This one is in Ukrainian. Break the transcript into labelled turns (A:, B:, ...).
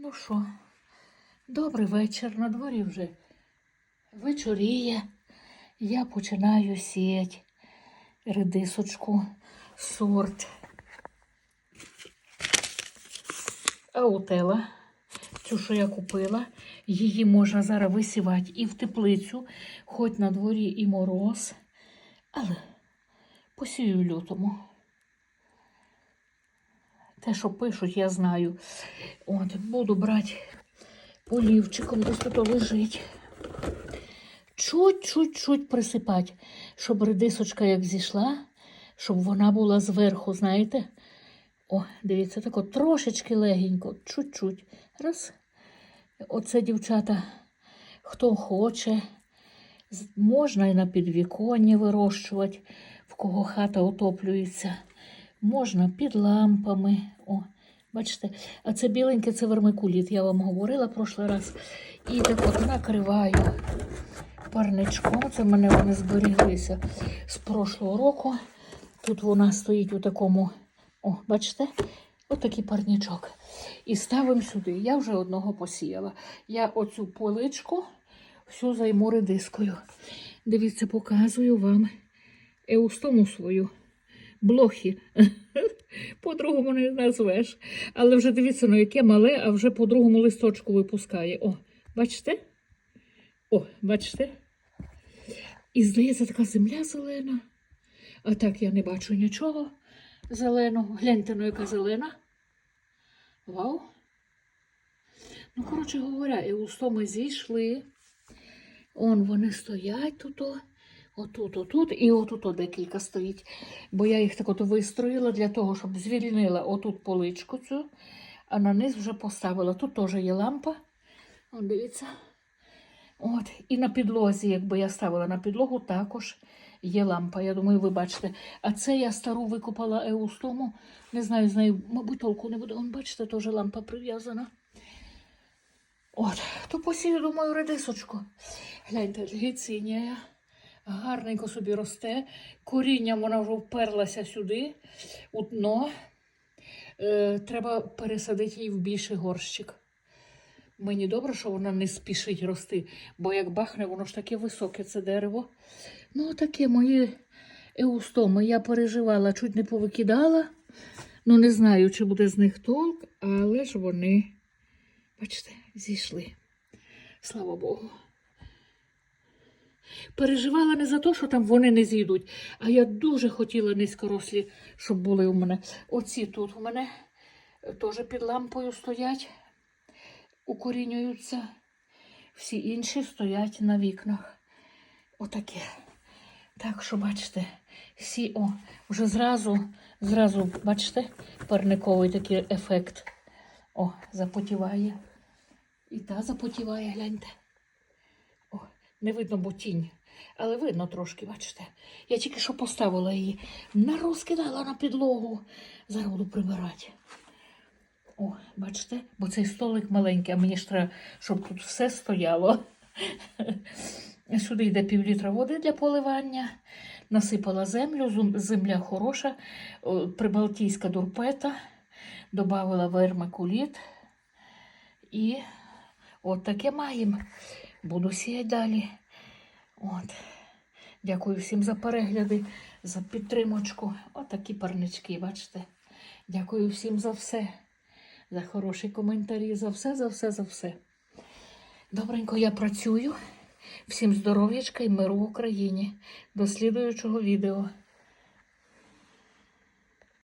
A: Ну що, добрий вечір. На дворі вже вечоріє. Я починаю сіяти редисочку, сорт. Аутела. Цю, що я купила, її можна зараз висівати і в теплицю, хоч на дворі і мороз. Але посію лютому. Те, що пишуть, я знаю. От, буду брати олівчиком, десь тут лежить. Чуть-чуть-чуть присипати, щоб редисочка як зійшла, щоб вона була зверху, знаєте? О, дивіться, тако трошечки легенько, чуть-чуть. Раз. Оце, дівчата, хто хоче, можна і на підвіконні вирощувати, в кого хата отоплюється. Можна під лампами. О, бачите, а це біленьке, це вермикуліт, я вам говорила прошлий раз. І так от накриваю парничком. Це в мене вони зберіглися з прошлого року. Тут вона стоїть у такому, о, бачите, отакий парничок. І ставимо сюди. Я вже одного посіяла. Я оцю поличку всю займу редискою. Дивіться, показую вам еустому свою. Блохи. По-другому не назвеш. Але вже дивіться, ну яке мале, а вже по другому листочку випускає. О, бачите? О, бачите? І здається, така земля зелена. А так я не бачу нічого зеленого. Гляньте, ну яка зелена. Вау. Ну, коротше говоря, і устоми зійшли. Он вони стоять тут. Отут, отут і отут декілька стоїть. Бо я їх так от вистроїла для того, щоб звільнила отут поличку цю, а на низ вже поставила. Тут теж є лампа. О, дивіться. От, і на підлозі, якби я ставила на підлогу, також є лампа. Я думаю, ви бачите. А це я стару викопала еустому. Не знаю, з нею, мабуть, толку не буде. Он, бачите, теж лампа прив'язана. От, то посію, думаю, редисочку. Гляньте, гіцинія. Гарненько собі росте. Корінням вона вже вперлася сюди, у дно. Е, треба пересадити її в більший горщик. Мені добре, що вона не спішить рости, бо як бахне, воно ж таке високе це дерево. Ну, таке мої еустоми. Я переживала, чуть не повикидала. Ну, не знаю, чи буде з них толк, але ж вони, бачите, зійшли. Слава Богу. Переживала не за те, що там вони не зійдуть, а я дуже хотіла низькорослі, щоб були у мене. Оці тут у мене теж під лампою стоять, укорінюються. Всі інші стоять на вікнах. Отаке. Так що, бачите, всі, о, вже зразу, зразу, бачите, парниковий такий ефект. О, запотіває. І та запотіває, гляньте. Не видно, бо тінь. Але видно трошки, бачите. Я тільки що поставила її, нарозкидала на підлогу. Зараз буду прибирати. О, бачите, бо цей столик маленький, а мені ж треба, щоб тут все стояло. Сюди йде півлітра води для поливання. Насипала землю, земля хороша, прибалтійська дурпета, додавала вермикуліт. І от таке маємо. Буду сіяти далі. От. Дякую всім за перегляди, за підтримочку. Отакі парнички, бачите. Дякую всім за все, за хороші коментарі, за все, за все, за все. Добренько я працюю. Всім здоров'ячка і миру в Україні. До слідуючого відео.